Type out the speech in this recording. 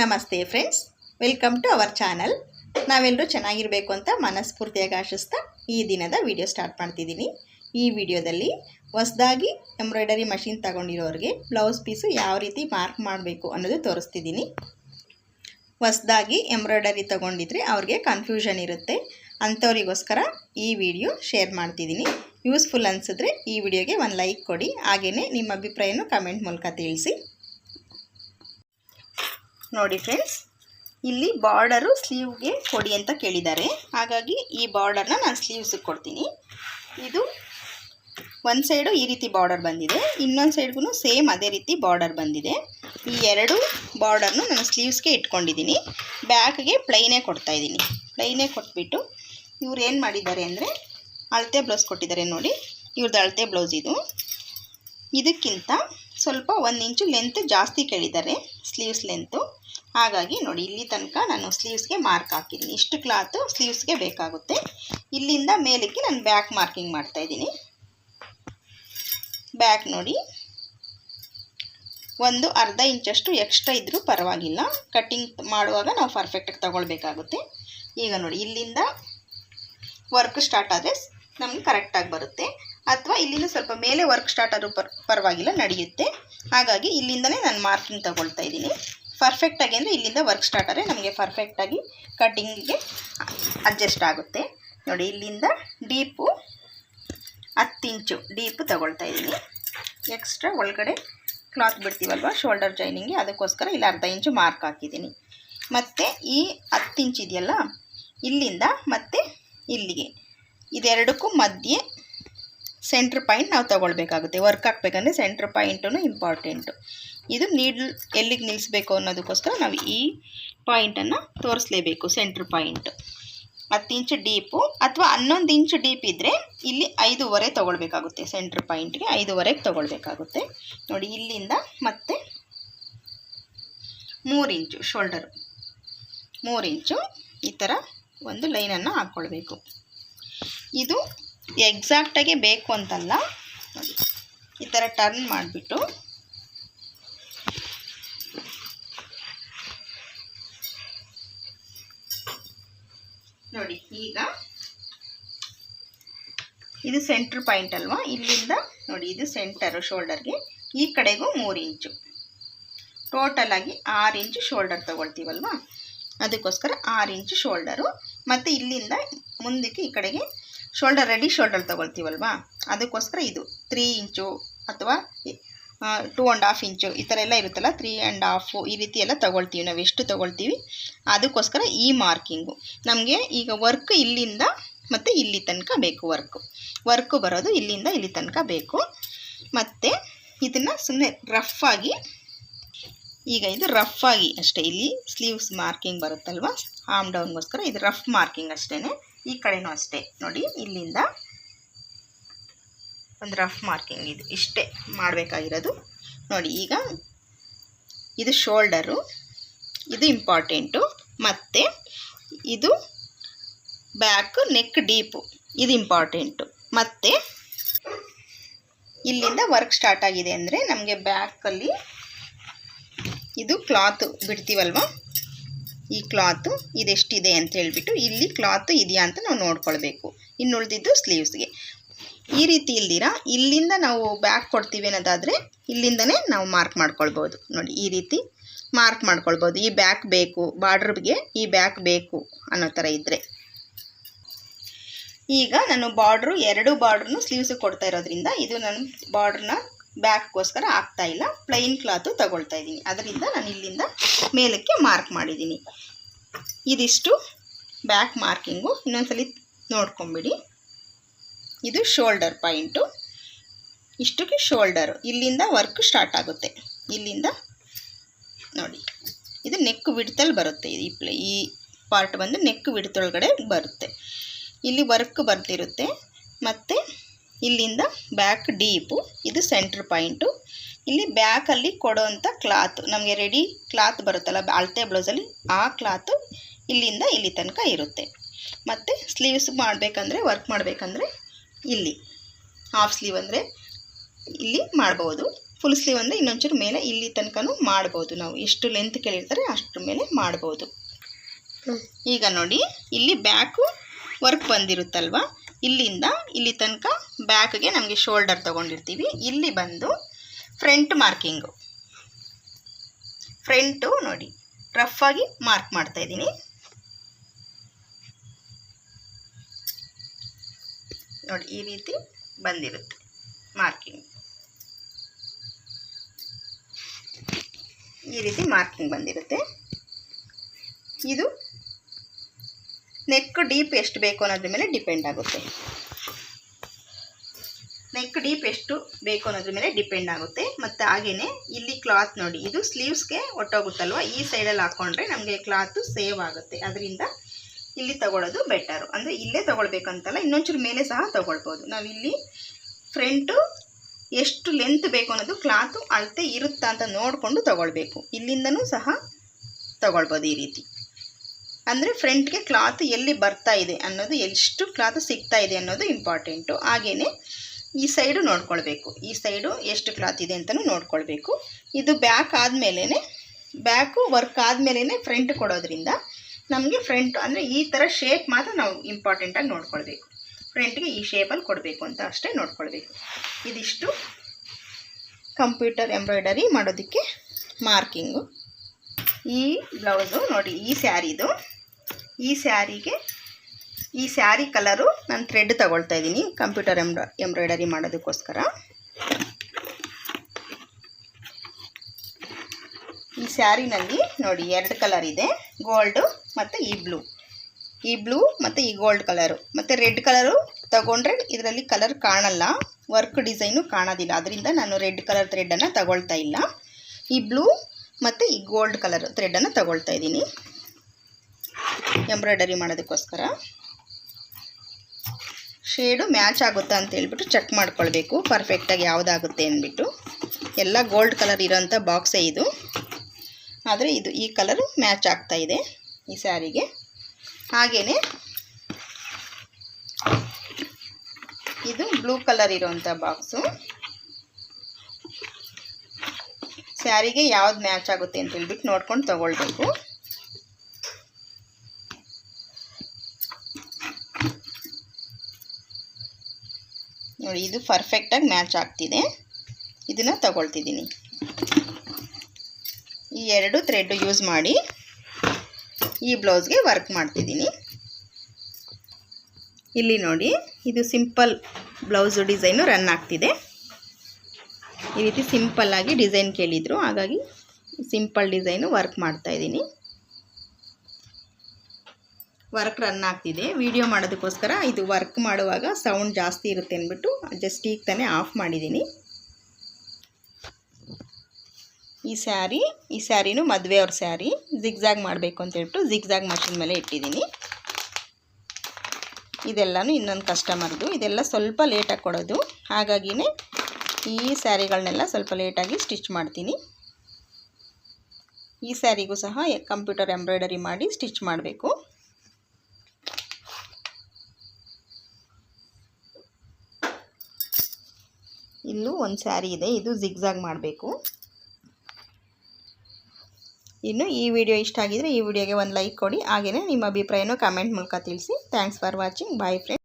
ನಮಸ್ತೆ friends, welcome to our channel. ನಾವೆಲ್ಲರೂ ಚೆನ್ನಾಗಿರಬೇಕು ಅಂತ ಮನಸ್ಫೂರ್ತಿಯಾಗಿ ಆಶಿಸ್ತಾ ಈ ದಿನದ ವಿಡಿಯೋ ಸ್ಟಾರ್ಟ್ ಮಾಡ್ತಿದ್ದೀನಿ. ಈ ವಿಡಿಯೋದಲ್ಲಿ ಹೊಸ್ದಾಗಿ ಎಂಬ್ರಾಯ್ಡರಿ ಮಷಿನ್ ತಗೊಂಡಿರೋರಿಗೆ ಬ್ಲೌಸ್ ಪೀಸು ಯಾವ ರೀತಿ ಮಾರ್ಕ್ ಮಾಡಬೇಕು ಅನ್ನೋದು ತೋರಿಸ್ತಿದ್ದೀನಿ. ಹೊಸ್ದಾಗಿ ಎಂಬ್ರಾಯ್ಡರಿ ತೊಗೊಂಡಿದ್ರೆ ಅವ್ರಿಗೆ ಕನ್ಫ್ಯೂಷನ್ ಇರುತ್ತೆ. ಅಂಥವರಿಗೋಸ್ಕರ ಈ ವಿಡಿಯೋ ಶೇರ್ ಮಾಡ್ತಿದ್ದೀನಿ. ಯೂಸ್ಫುಲ್ ಅನಿಸಿದ್ರೆ ಈ ವಿಡಿಯೋಗೆ ಒಂದು ಲೈಕ್ ಕೊಡಿ. ಹಾಗೆಯೇ ನಿಮ್ಮ ಅಭಿಪ್ರಾಯನೂ ಕಮೆಂಟ್ ಮೂಲಕ ತಿಳಿಸಿ. ನೋಡಿ ಫ್ರೆಂಡ್ಸ್ ಇಲ್ಲಿ ಬಾರ್ಡರು ಸ್ಲೀವ್ಗೆ ಕೊಡಿ ಅಂತ ಕೇಳಿದ್ದಾರೆ. ಹಾಗಾಗಿ ಈ ಬಾರ್ಡರ್ನ ನಾನು ಸ್ಲೀವ್ಸಿಗೆ ಕೊಡ್ತೀನಿ. ಇದು ಒಂದು ಸೈಡು ಈ ರೀತಿ ಬಾರ್ಡರ್ ಬಂದಿದೆ, ಇನ್ನೊಂದು ಸೈಡ್ಗೂ ಸೇಮ್ ಅದೇ ರೀತಿ ಬಾರ್ಡರ್ ಬಂದಿದೆ. ಈ ಎರಡು ಬಾರ್ಡರ್ನು ನಾನು ಸ್ಲೀವ್ಸ್ಗೆ ಇಟ್ಕೊಂಡಿದ್ದೀನಿ ಬ್ಯಾಕ್ಗೆ ಪ್ಲೈನೇ ಕೊಡ್ತಾಯಿದ್ದೀನಿ ಪ್ಲೈನೇ ಕೊಟ್ಬಿಟ್ಟು ಇವ್ರು ಏನು ಮಾಡಿದ್ದಾರೆ ಅಂದರೆ ಅಳತೆ ಬ್ಲೌಸ್ ಕೊಟ್ಟಿದ್ದಾರೆ ನೋಡಿ. ಇವ್ರದ್ದು ಅಳತೆ ಬ್ಲೌಸ್ ಇದು. ಇದಕ್ಕಿಂತ ಸ್ವಲ್ಪ ಒಂದು ಇಂಚು ಲೆಂತ್ ಜಾಸ್ತಿ ಕೇಳಿದ್ದಾರೆ ಸ್ಲೀವ್ಸ್ ಲೆಂತು ಹಾಗಾಗಿ ನೋಡಿ, ಇಲ್ಲಿ ತನಕ ನಾನು ಸ್ಲೀವ್ಸ್ಗೆ ಮಾರ್ಕ್ ಹಾಕಿದ್ದೀನಿ. ಇಷ್ಟು ಕ್ಲಾತು ಸ್ಲೀವ್ಸ್ಗೆ ಬೇಕಾಗುತ್ತೆ. ಇಲ್ಲಿಂದ ಮೇಲಕ್ಕೆ ನಾನು ಬ್ಯಾಕ್ ಮಾರ್ಕಿಂಗ್ ಮಾಡ್ತಾ ಇದ್ದೀನಿ. ಬ್ಯಾಕ್ ನೋಡಿ, ಒಂದು ಅರ್ಧ ಇಂಚಷ್ಟು ಎಕ್ಸ್ಟ್ರಾ ಇದ್ದರೂ ಪರವಾಗಿಲ್ಲ. ಕಟ್ಟಿಂಗ್ ಮಾಡುವಾಗ ನಾವು ಪರ್ಫೆಕ್ಟಾಗಿ ತಗೊಳ್ಬೇಕಾಗುತ್ತೆ. ಈಗ ನೋಡಿ, ಇಲ್ಲಿಂದ ವರ್ಕ್ ಸ್ಟಾರ್ಟ್ ಆದರೆ ನಮ್ಗೆ ಕರೆಕ್ಟಾಗಿ ಬರುತ್ತೆ. ಅಥವಾ ಇಲ್ಲಿಂದ ಸ್ವಲ್ಪ ಮೇಲೆ ವರ್ಕ್ ಸ್ಟಾರ್ಟ್ ಆದರೂ ಪರ್, ಪರವಾಗಿಲ್ಲ, ನಡೆಯುತ್ತೆ. ಹಾಗಾಗಿ ಇಲ್ಲಿಂದಲೇ ನಾನು ಮಾರ್ಕಿಂಗ್ ತಗೊಳ್ತಾ ಇದ್ದೀನಿ. ಪರ್ಫೆಕ್ಟಾಗಿ ಅಂದರೆ ಇಲ್ಲಿಂದ ವರ್ಕ್ ಸ್ಟಾರ್ಟ್ ಆದರೆ ನಮಗೆ ಪರ್ಫೆಕ್ಟಾಗಿ ಕಟ್ಟಿಂಗಿಗೆ ಅಡ್ಜಸ್ಟ್ ಆಗುತ್ತೆ. ನೋಡಿ, ಇಲ್ಲಿಂದ ಡೀಪು ಹತ್ತು ಇಂಚು ಡೀಪು ತಗೊಳ್ತಾ ಇದ್ದೀನಿ. ಎಕ್ಸ್ಟ್ರಾ ಒಳಗಡೆ ಕ್ಲಾತ್ ಬಿಡ್ತೀವಲ್ವ ಶೋಲ್ಡರ್ ಜೈನಿಂಗ್ಗೆ ಅದಕ್ಕೋಸ್ಕರ ಇಲ್ಲಿ ಅರ್ಧ ಇಂಚು ಮಾರ್ಕ್ ಹಾಕಿದ್ದೀನಿ. ಮತ್ತು ಈ ಹತ್ತು ಇಂಚ್ ಇದೆಯಲ್ಲ, ಇಲ್ಲಿಂದ ಮತ್ತು ಇಲ್ಲಿಗೆ. ಇದೆರಡಕ್ಕೂ ಮಧ್ಯೆ ಸೆಂಟ್ರ್ ಪಾಯಿಂಟ್ ನಾವು ತೊಗೊಳ್ಬೇಕಾಗುತ್ತೆ. ವರ್ಕ್ ಹಾಕ್ಬೇಕಂದ್ರೆ ಸೆಂಟ್ರ್ ಪಾಯಿಂಟು ಇಂಪಾರ್ಟೆಂಟು ಇದು ನೀಡ್ಲ್ ಎಲ್ಲಿಗೆ ನಿಲ್ಲಿಸ್ಬೇಕು ಅನ್ನೋದಕ್ಕೋಸ್ಕರ ನಾವು ಈ ಪಾಯಿಂಟನ್ನು ತೋರಿಸ್ಲೇಬೇಕು ಸೆಂಟ್ರ್ ಪಾಯಿಂಟು ಹತ್ತು ಇಂಚು ಡೀಪು ಅಥವಾ ಹನ್ನೊಂದು ಇಂಚು ಡೀಪ್ ಇದ್ದರೆ ಇಲ್ಲಿ ಐದೂವರೆ ತೊಗೊಳ್ಬೇಕಾಗುತ್ತೆ. ಸೆಂಟ್ರ್ ಪಾಯಿಂಟ್ಗೆ ಐದೂವರೆಗೆ ತೊಗೊಳ್ಬೇಕಾಗುತ್ತೆ. ನೋಡಿ, ಇಲ್ಲಿಂದ ಮತ್ತೆ ಮೂರು ಇಂಚು ಶೋಲ್ಡರು ಮೂರು ಇಂಚು ಈ ಥರ ಒಂದು ಲೈನನ್ನು ಹಾಕ್ಕೊಳ್ಬೇಕು ಇದು ಎಕ್ಸಾಕ್ಟಾಗೆ ಬೇಕು ಅಂತಲ್ಲ. ಈ ಥರ ಟರ್ನ್ ಮಾಡಿಬಿಟ್ಟು. ನೋಡಿ, ಈಗ ಇದು ಸೆಂಟ್ರ್ ಪಾಯಿಂಟ್ ಅಲ್ವಾ? ಇಲ್ಲಿಂದ ನೋಡಿ, ಇದು ಸೆಂಟರು ಶೋಲ್ಡರ್ಗೆ ಈ ಕಡೆಗೂ ಮೂರು ಇಂಚು ಟೋಟಲ್ ಆಗಿ ಆರು ಇಂಚು ಶೋಲ್ಡರ್ ತೊಗೊಳ್ತೀವಲ್ವಾ? ಅದಕ್ಕೋಸ್ಕರ ಆರು ಇಂಚು ಶೋಲ್ಡರು ಮತ್ತು ಇಲ್ಲಿಂದ ಮುಂದಕ್ಕೆ ಈ ಕಡೆಗೆ ಶೋಲ್ಡರ್ ರೆಡಿ ಶೋಲ್ಡರ್ ತೊಗೊಳ್ತೀವಲ್ವಾ? ಅದಕ್ಕೋಸ್ಕರ ಇದು. ತ್ರೀ ಇಂಚು ಅಥವಾ ಟೂ ಆ್ಯಂಡ್ ಹಾಫ್ ಇಂಚು ಈ ಥರ ಎಲ್ಲ ಇರುತ್ತಲ್ಲ ತ್ರೀ ಆ್ಯಂಡ್ ಹಾಫು ಈ ರೀತಿ ಎಲ್ಲ ತೊಗೊಳ್ತೀವಿ. ನಾವು ಎಷ್ಟು ತೊಗೊಳ್ತೀವಿ? ಅದಕ್ಕೋಸ್ಕರ ಈ ಮಾರ್ಕಿಂಗು ನಮಗೆ ಈಗ ವರ್ಕ್ ಇಲ್ಲಿಂದ ಮತ್ತು ಇಲ್ಲಿ ತನಕ ಬೇಕು ವರ್ಕು ವರ್ಕು ಬರೋದು ಇಲ್ಲಿಂದ ಇಲ್ಲಿ ತನಕ ಬೇಕು. ಮತ್ತು ಇದನ್ನು ಸುಮ್ಮನೆ ರಫ್ ಆಗಿ, ಈಗ ಇದು ರಫ್ ಆಗಿ ಅಷ್ಟೇ. ಇಲ್ಲಿ ಸ್ಲೀವ್ಸ್ ಮಾರ್ಕಿಂಗ್ ಬರುತ್ತಲ್ವ? ಆಮ್ ಡೌನ್ಗೋಸ್ಕರ ಇದು ರಫ್ ಮಾರ್ಕಿಂಗ್ ಅಷ್ಟೇ ಈ ಕಡೆನೂ ಅಷ್ಟೇ. ನೋಡಿ, ಇಲ್ಲಿಂದ ಒಂದು ರಫ್ ಮಾರ್ಕಿಂಗ್ ಇದು. ಇಷ್ಟೇ ಮಾಡಬೇಕಾಗಿರೋದು. ನೋಡಿ, ಈಗ ಇದು ಶೋಲ್ಡರು ಇದು ಇಂಪಾರ್ಟೆಂಟು ಮತ್ತು ಇದು ಬ್ಯಾಕ್ ನೆಕ್ ಡೀಪು ಇದು ಇಂಪಾರ್ಟೆಂಟು ಮತ್ತು ಇಲ್ಲಿಂದ ವರ್ಕ್ ಸ್ಟಾರ್ಟ್ ಆಗಿದೆ ಅಂದರೆ ನಮಗೆ ಬ್ಯಾಕಲ್ಲಿ ಇದು ಕ್ಲಾತು ಬಿಡ್ತೀವಲ್ವ? ಈ ಕ್ಲಾತು ಇದೆಷ್ಟಿದೆ ಅಂತ ಹೇಳ್ಬಿಟ್ಟು ಇಲ್ಲಿ ಕ್ಲಾತು ಇದೆಯಾ ಅಂತ ನಾವು ನೋಡ್ಕೊಳ್ಬೇಕು. ಇನ್ನು ಉಳಿದಿದ್ದು ಸ್ಲೀವ್ಸ್ಗೆ ಈ ರೀತಿ ಇಲ್ದಿರ, ಇಲ್ಲಿಂದ ನಾವು ಬ್ಯಾಕ್ ಕೊಡ್ತೀವಿ ಅನ್ನೋದಾದರೆ ಇಲ್ಲಿಂದನೇ ನಾವು ಮಾರ್ಕ್ ಮಾಡ್ಕೊಳ್ಬೋದು. ನೋಡಿ, ಈ ರೀತಿ ಮಾರ್ಕ್ ಮಾಡ್ಕೊಳ್ಬೋದು. ಈ ಬ್ಯಾಕ್ ಬೇಕು ಬಾರ್ಡ್ರಿಗೆ ಈ ಬ್ಯಾಕ್ ಬೇಕು ಅನ್ನೋ ಥರ ಇದ್ದರೆ ಈಗ ನಾನು ಬಾರ್ಡ್ರು ಎರಡು ಬಾರ್ಡ್ರನ್ನು ಸ್ಲೀವ್ಸಿಗೆ ಕೊಡ್ತಾ ಇರೋದ್ರಿಂದ ಇದು ನಾನು ಬಾರ್ಡ್ರನ್ನ ಬ್ಯಾಕ್ಗೋಸ್ಕರ ಆಗ್ತಾ ಇಲ್ಲ. ಪ್ಲೈನ್ ಕ್ಲಾತು ತಗೊಳ್ತಾ ಇದ್ದೀನಿ. ಅದರಿಂದ ನಾನು ಇಲ್ಲಿಂದ ಮೇಲಕ್ಕೆ ಮಾರ್ಕ್ ಮಾಡಿದ್ದೀನಿ. ಇದಿಷ್ಟು ಬ್ಯಾಕ್ ಮಾರ್ಕಿಂಗು ಇನ್ನೊಂದ್ಸಲಿ ನೋಡ್ಕೊಂಬಿಡಿ. ಇದು ಶೋಲ್ಡರ್ ಪಾಯಿಂಟು ಇಷ್ಟಕ್ಕೆ ಶೋಲ್ಡರು ಇಲ್ಲಿಂದ ವರ್ಕ್ ಸ್ಟಾರ್ಟ್ ಆಗುತ್ತೆ. ಇಲ್ಲಿಂದ ನೋಡಿ. ಇದು ನೆಕ್ ಬಿಡ್ತಲ್ಲಿ ಬರುತ್ತೆ. ಈ ಪ್ಲೇ ಈ ಪಾರ್ಟ್ ಬಂದು ನೆಕ್ ಬಿಡ್ತೊಳಗಡೆ ಬರುತ್ತೆ. ಇಲ್ಲಿ ವರ್ಕ್ ಬರ್ತಿರುತ್ತೆ. ಮತ್ತು ಇಲ್ಲಿಂದ ಬ್ಯಾಕ್ ಡೀಪು ಇದು ಸೆಂಟ್ರ್ ಪಾಯಿಂಟು ಇಲ್ಲಿ ಬ್ಯಾಕಲ್ಲಿ ಕೊಡೋವಂಥ ಕ್ಲಾತ್ ನಮಗೆ ರೆಡಿ ಕ್ಲಾತ್ ಬರುತ್ತಲ್ಲ, ಅಳತೆ ಬ್ಲೌಸಲ್ಲಿ ಆ ಕ್ಲಾತು ಇಲ್ಲಿಂದ ಇಲ್ಲಿ ತನಕ ಇರುತ್ತೆ. ಮತ್ತು ಸ್ಲೀವ್ಸ್ ಮಾಡಬೇಕಂದ್ರೆ ವರ್ಕ್ ಮಾಡಬೇಕಂದ್ರೆ ಇಲ್ಲಿ. ಹಾಫ್ ಸ್ಲೀವ್ ಅಂದರೆ ಇಲ್ಲಿ ಮಾಡ್ಬೋದು. ಫುಲ್ ಸ್ಲೀವ್ ಅಂದರೆ ಇನ್ನೊಂಚೂರು ಮೇಲೆ ಇಲ್ಲಿ ತನಕನೂ ಮಾಡ್ಬೋದು ನಾವು. ಎಷ್ಟು ಲೆಂತ್ ಕೇಳಿರ್ತಾರೆ ಅಷ್ಟರ ಮೇಲೆ ಮಾಡ್ಬೋದು. ಈಗ ನೋಡಿ, ಇಲ್ಲಿ ಬ್ಯಾಕು ವರ್ಕ್ ಬಂದಿರುತ್ತಲ್ವ? ಇಲ್ಲಿಂದ ಇಲ್ಲಿ ತನಕ ಬ್ಯಾಕ್ಗೆ ನಮಗೆ ಶೋಲ್ಡರ್ ತೊಗೊಂಡಿರ್ತೀವಿ. ಇಲ್ಲಿ ಬಂದು ಫ್ರಂಟ್ ಮಾರ್ಕಿಂಗು. ಫ್ರಂಟು ನೋಡಿ ರಫ್ ಆಗಿ ಮಾರ್ಕ್ ಮಾಡ್ತಾ ಇದ್ದೀನಿ. ನೋಡಿ, ಈ ರೀತಿ ಬಂದಿರುತ್ತೆ ಮಾರ್ಕಿಂಗ್. ಈ ರೀತಿ ಮಾರ್ಕಿಂಗ್ ಬಂದಿರುತ್ತೆ. ಇದು ನೆಕ್ ಡೀಪ್ ಎಷ್ಟು ಬೇಕು ಅನ್ನೋದ್ರ ಮೇಲೆ ಡಿಪೆಂಡ್ ಆಗುತ್ತೆ. ನೆಕ್ ಡೀಪ್ ಎಷ್ಟು ಬೇಕು ಅನ್ನೋದ್ರ ಮೇಲೆ ಡಿಪೆಂಡ್ ಆಗುತ್ತೆ. ಮತ್ತು ಹಾಗೆಯೇ ಇಲ್ಲಿ ಕ್ಲಾತ್ ನೋಡಿ, ಇದು ಸ್ಲೀವ್ಸ್ಗೆ ಒಟ್ಟೋಗುತ್ತಲ್ವ? ಈ ಸೈಡಲ್ಲಿ ಹಾಕ್ಕೊಂಡ್ರೆ ನಮಗೆ ಕ್ಲಾತು ಸೇವ್ ಆಗುತ್ತೆ. ಅದರಿಂದ ಇಲ್ಲಿ ತಗೊಳ್ಳೋದು ಬೆಟರು ಅಂದರೆ ಇಲ್ಲೇ ತೊಗೊಳ್ಬೇಕಂತಲ್ಲ, ಇನ್ನೊಂಚೂರು ಮೇಲೆ ಸಹ ತೊಗೊಳ್ಬೋದು. ನಾವಿಲ್ಲಿ ಫ್ರಂಟು ಎಷ್ಟು ಲೆಂತ್ ಬೇಕು ಅನ್ನೋದು ಕ್ಲಾತು ಅಳತೆ ಇರುತ್ತಾ ಅಂತ ನೋಡಿಕೊಂಡು ತೊಗೊಳ್ಬೇಕು. ಇಲ್ಲಿಂದನೂ ಸಹ ತೊಗೊಳ್ಬೋದು ಈ ರೀತಿ. ಅಂದರೆ ಫ್ರಂಟ್ಗೆ ಕ್ಲಾತ್ ಎಲ್ಲಿ ಬರ್ತಾ ಇದೆ ಅನ್ನೋದು, ಎಷ್ಟು ಕ್ಲಾತ್ ಸಿಗ್ತಾ ಇದೆ ಅನ್ನೋದು ಇಂಪಾರ್ಟೆಂಟು ಹಾಗೆಯೇ ಈ ಸೈಡು ನೋಡ್ಕೊಳ್ಬೇಕು. ಈ ಸೈಡು ಎಷ್ಟು ಕ್ಲಾತ್ ಇದೆ ಅಂತಲೂ ನೋಡ್ಕೊಳ್ಬೇಕು. ಇದು ಬ್ಯಾಕ್ ಆದಮೇಲೆ ಬ್ಯಾಕು ವರ್ಕ್ ಆದಮೇಲೆ ಫ್ರಂಟ್ ಕೊಡೋದ್ರಿಂದ ನಮಗೆ ಫ್ರಂಟ್ ಅಂದರೆ ಈ ಥರ ಶೇಪ್ ಮಾತ್ರ ನಾವು ಇಂಪಾರ್ಟೆಂಟಾಗಿ ನೋಡ್ಕೊಳ್ಬೇಕು. ಫ್ರಂಟ್ಗೆ ಈ ಶೇಪಲ್ಲಿ ಕೊಡಬೇಕು ಅಂತ ಅಷ್ಟೇ ನೋಡ್ಕೊಳ್ಬೇಕು. ಇದಿಷ್ಟು ಕಂಪ್ಯೂಟರ್ ಎಂಬ್ರಾಯ್ಡರಿ ಮಾಡೋದಕ್ಕೆ ಮಾರ್ಕಿಂಗು ಈ ಬ್ಲೌಸು ನೋಡಿ, ಈ ಸ್ಯಾರಿದು ಈ ಸ್ಯಾರಿಗೆ, ಈ ಸ್ಯಾರಿ ಕಲರು ನಾನು ಥ್ರೆಡ್ ತಗೊಳ್ತಾ ಇದ್ದೀನಿ ಕಂಪ್ಯೂಟರ್ ಎಂಬ್ರಾ ಎಂಬ್ರಾಯ್ಡರಿ ಮಾಡೋದಕ್ಕೋಸ್ಕರ. ಈ ಸ್ಯಾರಿನಲ್ಲಿ ನೋಡಿ ಎರಡು ಕಲರ್ ಇದೆ ಗೋಲ್ಡು ಮತ್ತು ಈ ಬ್ಲೂ ಈ ಬ್ಲೂ ಮತ್ತು ಈ ಗೋಲ್ಡ್ ಕಲರು. ಮತ್ತು ರೆಡ್ ಕಲರು ತಗೊಂಡ್ರೆ ಇದರಲ್ಲಿ ಕಲರ್ ಕಾಣಲ್ಲ ವರ್ಕ್ ಡಿಸೈನು ಕಾಣೋದಿಲ್ಲ. ಅದರಿಂದ ನಾನು ರೆಡ್ ಕಲರ್ ಥ್ರೆಡನ್ನು ತಗೊಳ್ತಾ ಇಲ್ಲ. ಈ ಬ್ಲೂ ಮತ್ತು ಈ ಗೋಲ್ಡ್ ಕಲರ್ ಥ್ರೆಡನ್ನು ತಗೊಳ್ತಾ ಇದ್ದೀನಿ. ಎಂಬ್ರಾಯ್ಡರಿ ಮಾಡೋದಕ್ಕೋಸ್ಕರ. ಶೇಡು ಮ್ಯಾಚ್ ಆಗುತ್ತಾ ಅಂತ ಹೇಳ್ಬಿಟ್ಟು ಚೆಕ್ ಮಾಡ್ಕೊಳ್ಬೇಕು. ಪರ್ಫೆಕ್ಟಾಗಿ ಯಾವುದಾಗುತ್ತೆ ಅಂದ್ಬಿಟ್ಟು. ಎಲ್ಲ ಗೋಲ್ಡ್ ಕಲರ್ ಇರೋಂಥ ಬಾಕ್ಸೇ ಇದು. ಆದರೆ ಇದು ಈ ಕಲರು ಮ್ಯಾಚ್ ಆಗ್ತಾ ಇದೆ ಈ ಸ್ಯಾರಿಗೆ. ಹಾಗೆಯೇ ಇದು ಬ್ಲೂ ಕಲರ್ ಇರೋಂಥ ಬಾಕ್ಸು. ಸ್ಯಾರಿಗೆ ಯಾವ್ದು ಮ್ಯಾಚ್ ಆಗುತ್ತೆ ಅಂತ ಹೇಳ್ಬಿಟ್ಟು ನೋಡ್ಕೊಂಡು ತೊಗೊಳ್ಬೇಕು. ನೋಡಿ, ಇದು ಪರ್ಫೆಕ್ಟಾಗಿ ಮ್ಯಾಚ್ ಆಗ್ತಿದೆ. ಇದನ್ನು ತಗೊಳ್ತಿದ್ದೀನಿ. ಈ ಎರಡು ಥ್ರೆಡ್ ಯೂಸ್ ಮಾಡಿ ಈ ಬ್ಲೌಸ್ಗೆ ವರ್ಕ್ ಮಾಡ್ತಿದ್ದೀನಿ. ಇಲ್ಲಿ ನೋಡಿ, ಇದು ಸಿಂಪಲ್ ಬ್ಲೌಸು ಡಿಸೈನು ರನ್ ಆಗ್ತಿದೆ. ಈ ರೀತಿ ಸಿಂಪಲ್ಲಾಗಿ ಡಿಸೈನ್ ಕೇಳಿದರು. ಹಾಗಾಗಿ ಸಿಂಪಲ್ ಡಿಸೈನು ವರ್ಕ್ ಮಾಡ್ತಾಯಿದ್ದೀನಿ ವರ್ಕ್ ರನ್ ಆಗ್ತಿದೆ. ವಿಡಿಯೋ ಮಾಡೋದಕ್ಕೋಸ್ಕರ ಇದು ವರ್ಕ್ ಮಾಡುವಾಗ ಸೌಂಡ್ ಜಾಸ್ತಿ ಇರುತ್ತೆ ಅಂದ್ಬಿಟ್ಟು ಜಸ್ಟ್ ಈಗ ತಾನೇ ಆಫ್ ಮಾಡಿದ್ದೀನಿ. ಈ ಸ್ಯಾರಿ ಈ ಸ್ಯಾರಿನೂ ಮದುವೆಯವ್ರ ಸ್ಯಾರಿ ಜಿಗ್ಜಾಗ್ ಮಾಡಬೇಕು ಅಂತ ಹೇಳ್ಬಿಟ್ಟು ಜಿಗ್ಜಾಗ್ ಮಷಿನ್ ಮೇಲೆ ಇಟ್ಟಿದ್ದೀನಿ. ಇದೆಲ್ಲನೂ ಇನ್ನೊಂದು ಕಸ್ಟಮರ್ದು ಇದೆಲ್ಲ ಸ್ವಲ್ಪ ಲೇಟಾಗಿ ಕೊಡೋದು. ಹಾಗಾಗಿನೇ ಈ ಸ್ಯಾರಿಗಳನ್ನೆಲ್ಲ ಸ್ವಲ್ಪ ಲೇಟಾಗಿ ಸ್ಟಿಚ್ ಮಾಡ್ತೀನಿ. ಈ ಸ್ಯಾರಿಗೂ ಸಹ ಕಂಪ್ಯೂಟರ್ ಎಂಬ್ರಾಯ್ಡರಿ ಮಾಡಿ ಸ್ಟಿಚ್ ಮಾಡಬೇಕು. ಇಲ್ಲೂ ಒಂದು ಸ್ಯಾರಿ ಇದೆ, ಇದು ಜಿಗ್ಜಾಗ್ ಮಾಡಬೇಕು. ಇನ್ನು ಈ ವಿಡಿಯೋ ಇಷ್ಟ ಆಗಿದರೆ ಈ ವಿಡಿಯೋಗೆ ಒಂದು ಲೈಕ್ ಕೊಡಿ ಹಾಗೆಯೇ ನಿಮ್ಮ ಅಭಿಪ್ರಾಯನೂ ಕಮೆಂಟ್ ಮೂಲಕ ತಿಳಿಸಿ. Thanks for watching bye friend